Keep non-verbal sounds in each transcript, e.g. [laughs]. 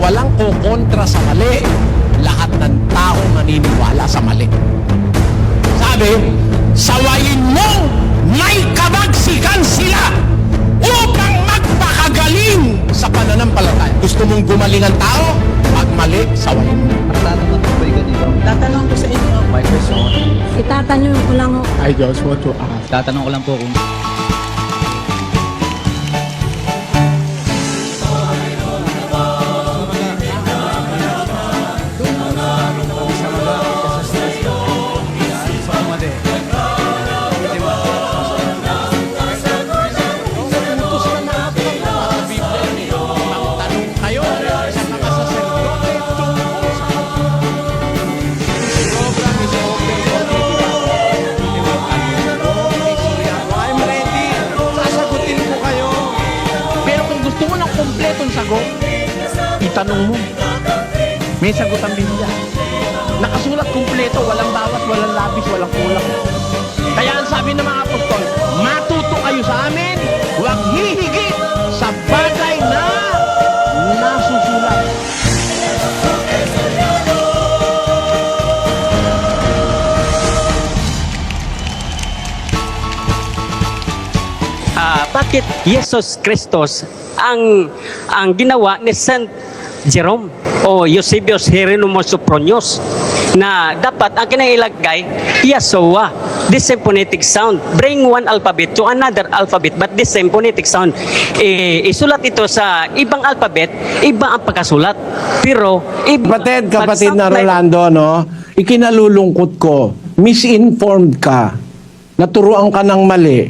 walang kukontra sa mali, lahat ng tao naniniwala sa mali. Sabi, sawayin mong may kabagsikan sila upang magpakagaling sa pananampalataya. Gusto mong gumaling ang tao? Pag mali, sawayin mo. Tatanong na po kayo ganito. Tatanong ko sa inyo, My question. Itatanong ko lang ako. I just want to ask. Tatanong ko lang po kung itanong mo. May sagot ang Biblia. Nakasulat kumpleto, walang bawas, walang labis, walang kulang. Kaya ang sabi ng mga apostol, matuto kayo sa amin, huwag hihigit sa bagay na nasusulat. Ah, bakit Jesus Christos ang ang ginawa ni Saint Jerome o Eusebius Hieronymus Sopronius na dapat ang kinailagay Yeshua the same phonetic sound bring one alphabet to another alphabet but the same phonetic sound eh, isulat ito sa ibang alphabet iba ang pagkasulat pero iba, Kapatid, kapatid na Rolando, no? Ikinalulungkot ko. Misinformed ka. Naturuan ka ng mali.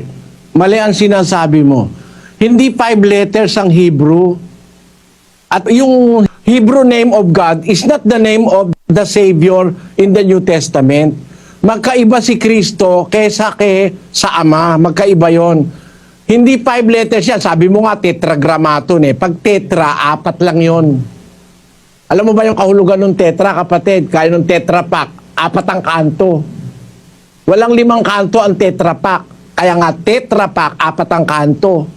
Mali ang sinasabi mo. Hindi five letters ang Hebrew. At yung Hebrew name of God is not the name of the Savior in the New Testament. Magkaiba si Kristo kesa ke sa Ama. Magkaiba yon. Hindi five letters yan. Sabi mo nga, tetragrammaton eh. Pag tetra, apat lang yon. Alam mo ba yung kahulugan ng tetra, kapatid? Kaya ng tetra pack, apat ang kanto. Walang limang kanto ang tetra pack. Kaya nga tetra pack, apat ang kanto.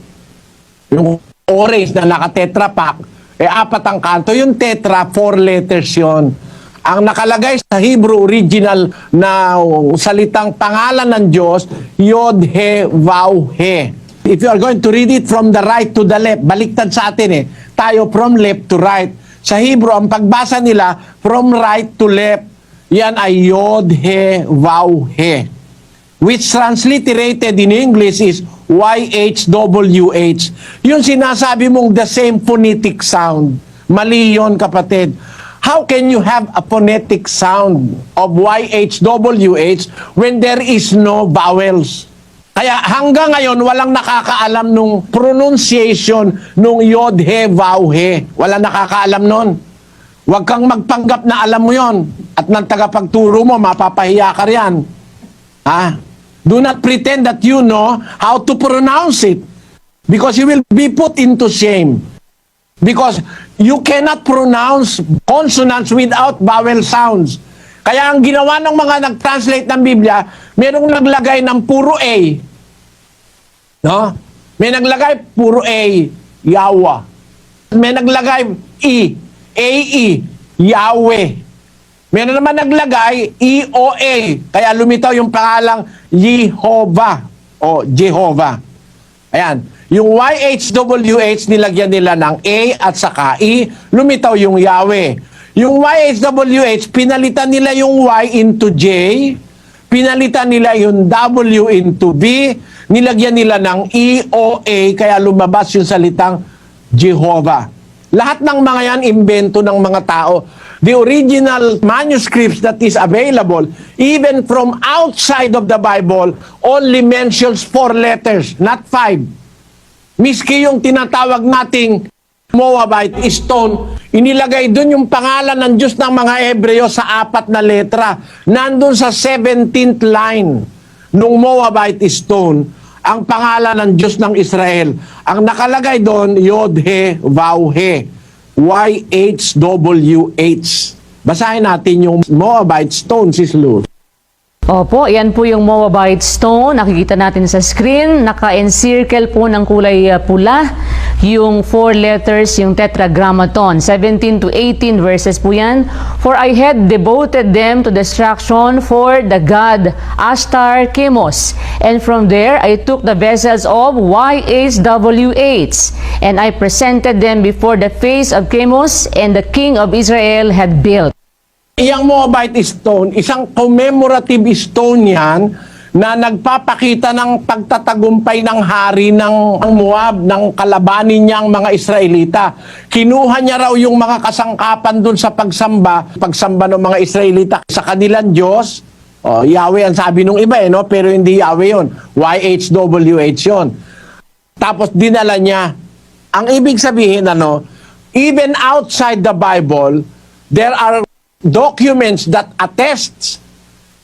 Yung orange na naka-tetra pack, eh apat ang kanto. Yung tetra, four letters yon. Ang nakalagay sa Hebrew original na salitang pangalan ng Diyos, Yod, He, Vav, He. If you are going to read it from the right to the left, baliktad sa atin eh. Tayo from left to right. Sa Hebrew, ang pagbasa nila from right to left, yan ay Yod, He, Vav, He. Which transliterated in English is YHWH. Yung sinasabi mong the same phonetic sound. Mali yun, kapatid. How can you have a phonetic sound of YHWH when there is no vowels? Kaya hanggang ngayon, walang nakakaalam nung pronunciation nung yod, he, vaw, he. Walang nakakaalam nun. Huwag kang magpanggap na alam mo yon At ng tagapagturo mo, mapapahiya ka riyan. Ha? Do not pretend that you know how to pronounce it. Because you will be put into shame. Because you cannot pronounce consonants without vowel sounds. Kaya ang ginawa ng mga nag-translate ng Biblia, merong naglagay ng puro A. No? May naglagay puro A, Yawa. May naglagay E, A-E, Yahweh. Meron naman naglagay EOA, kaya lumitaw yung pangalang Jehovah o Jehovah. Ayan. Yung YHWH nilagyan nila ng A at saka E, lumitaw yung Yahweh. Yung YHWH, pinalitan nila yung Y into J, pinalitan nila yung W into B, nilagyan nila ng EOA, kaya lumabas yung salitang Jehovah. Lahat ng mga yan, imbento ng mga tao. The original manuscripts that is available, even from outside of the Bible, only mentions four letters, not five. Miski yung tinatawag nating Moabite stone, inilagay doon yung pangalan ng Diyos ng mga Hebreo sa apat na letra. Nandun sa 17th line nung Moabite stone, ang pangalan ng Diyos ng Israel. Ang nakalagay doon, Yod-He, Vav-He, Y-H-W-H. Basahin natin yung Moabite stone, Sis Luz. Opo, yan po yung Moabite Stone. Nakikita natin sa screen. Naka-encircle po ng kulay uh, pula. Yung four letters, yung tetragrammaton. 17 to 18 verses po yan. For I had devoted them to destruction for the god Ashtar Chemos. And from there I took the vessels of YHWH. And I presented them before the face of Chemos and the king of Israel had built. Iyang Moabite stone, isang commemorative stone yan na nagpapakita ng pagtatagumpay ng hari ng Moab, ng kalabanin niyang mga Israelita. Kinuha niya raw yung mga kasangkapan dun sa pagsamba, pagsamba ng mga Israelita sa kanilang Diyos. Oh, Yahweh ang sabi nung iba eh, no? pero hindi Yahweh yun. YHWH yun. Tapos dinala niya. Ang ibig sabihin, ano, even outside the Bible, there are documents that attests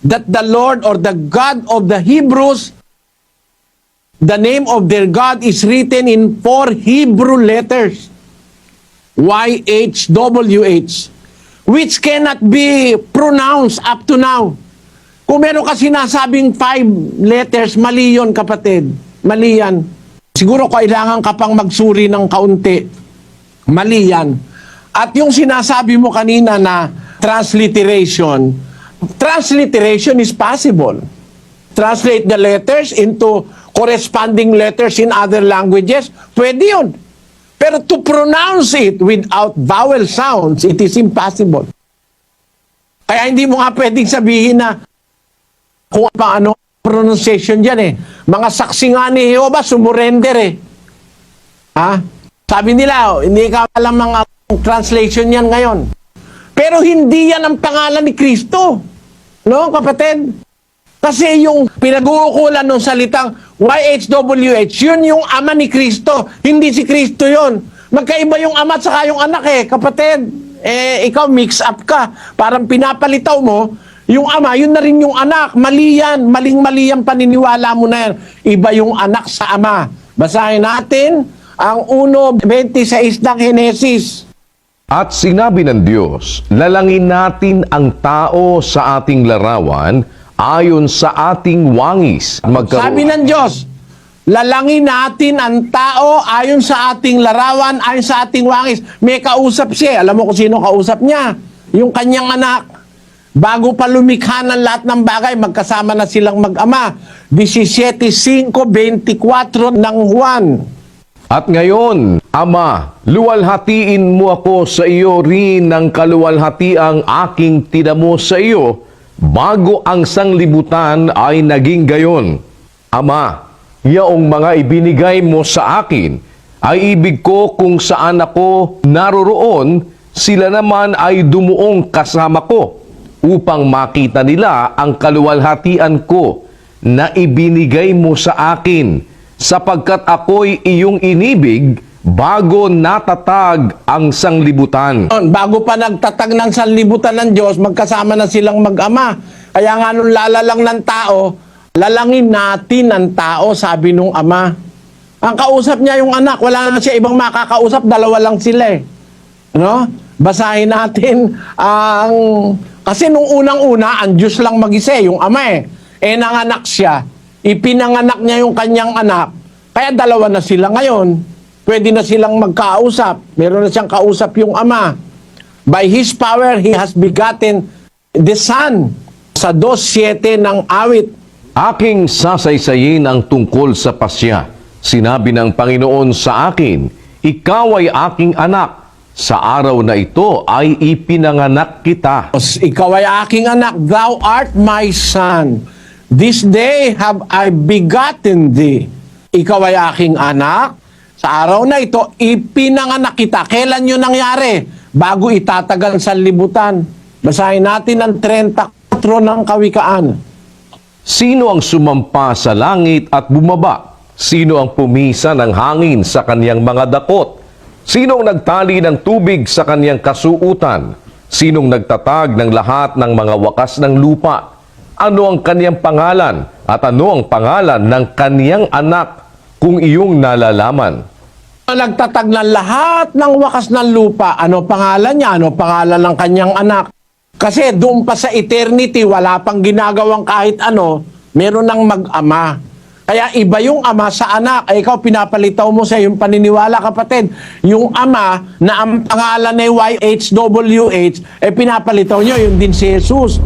that the Lord or the God of the Hebrews, the name of their God is written in four Hebrew letters. YHWH, which cannot be pronounced up to now. Kung meron ka sinasabing five letters, mali yun, kapatid. Mali yan. Siguro kailangan ka pang magsuri ng kaunti. Mali yan. At yung sinasabi mo kanina na transliteration, transliteration is possible. Translate the letters into corresponding letters in other languages, pwede yun. Pero to pronounce it without vowel sounds, it is impossible. Kaya hindi mo nga pwedeng sabihin na kung paano pronunciation dyan eh. Mga saksi nga ni Jehovah, sumurrender eh. Ha? Sabi nila, oh, hindi ka alam mga translation yan ngayon. Pero hindi yan ang pangalan ni Kristo. No, kapatid? Kasi yung pinag-uukulan ng salitang YHWH, yun yung ama ni Kristo. Hindi si Kristo yun. Magkaiba yung ama at saka yung anak eh, kapatid. Eh, ikaw mix up ka. Parang pinapalitaw mo, yung ama, yun na rin yung anak. Mali yan. Maling-mali yan paniniwala mo na yan. Iba yung anak sa ama. Basahin natin ang 1.26 ng Henesis. At sinabi ng Diyos, lalangin natin ang tao sa ating larawan ayon sa ating wangis. Magkaroon- Sabi ng Diyos, lalangin natin ang tao ayon sa ating larawan, ayon sa ating wangis. May kausap siya. Alam mo kung sino kausap niya? Yung kanyang anak. Bago pa lumikha ng lahat ng bagay, magkasama na silang mag-ama. 17.5.24 ng Juan. At ngayon, Ama, luwalhatiin mo ako sa iyo rin ng kaluwalhatiang aking tinamo sa iyo bago ang sanglibutan ay naging gayon. Ama, yaong mga ibinigay mo sa akin ay ibig ko kung saan ako naroroon, sila naman ay dumuong kasama ko upang makita nila ang kaluwalhatian ko na ibinigay mo sa akin sapagkat ako'y iyong inibig bago natatag ang sanglibutan. Bago pa nagtatag ng sanlibutan ng Diyos, magkasama na silang mag-ama. Kaya nga nung lalalang ng tao, lalangin natin ang tao, sabi nung ama. Ang kausap niya yung anak, wala na siya ibang makakausap, dalawa lang sila eh. No? Basahin natin [laughs] ang... Kasi nung unang-una, ang Diyos lang mag-isa eh, yung ama eh. Eh nanganak siya, ipinanganak niya yung kanyang anak, kaya dalawa na sila ngayon. Pwede na silang magkausap. Meron na siyang kausap yung ama. By His power, He has begotten the Son. Sa 2.7 ng awit. Aking sasaysayin ang tungkol sa pasya. Sinabi ng Panginoon sa akin, Ikaw ay aking anak. Sa araw na ito ay ipinanganak kita. Ikaw ay aking anak, thou art my son. This day have I begotten thee. Ikaw ay aking anak. Sa araw na ito, ipinanganak kita. Kailan yun nangyari? Bago itatagal sa libutan. Basahin natin ang 34 ng kawikaan. Sino ang sumampa sa langit at bumaba? Sino ang pumisa ng hangin sa kanyang mga dakot? Sino ang nagtali ng tubig sa kanyang kasuutan? Sinong nagtatag ng lahat ng mga wakas ng lupa? Ano ang kanyang pangalan at ano ang pangalan ng kanyang anak kung iyong nalalaman? Nagtatag ng lahat ng wakas ng lupa. Ano pangalan niya? Ano pangalan ng kanyang anak? Kasi doon pa sa eternity, wala pang ginagawang kahit ano, meron ng mag-ama. Kaya iba yung ama sa anak. Ay, ikaw, pinapalitaw mo sa yung paniniwala, kapatid. Yung ama na ang pangalan ay YHWH, eh pinapalitaw nyo, yung din si Jesus.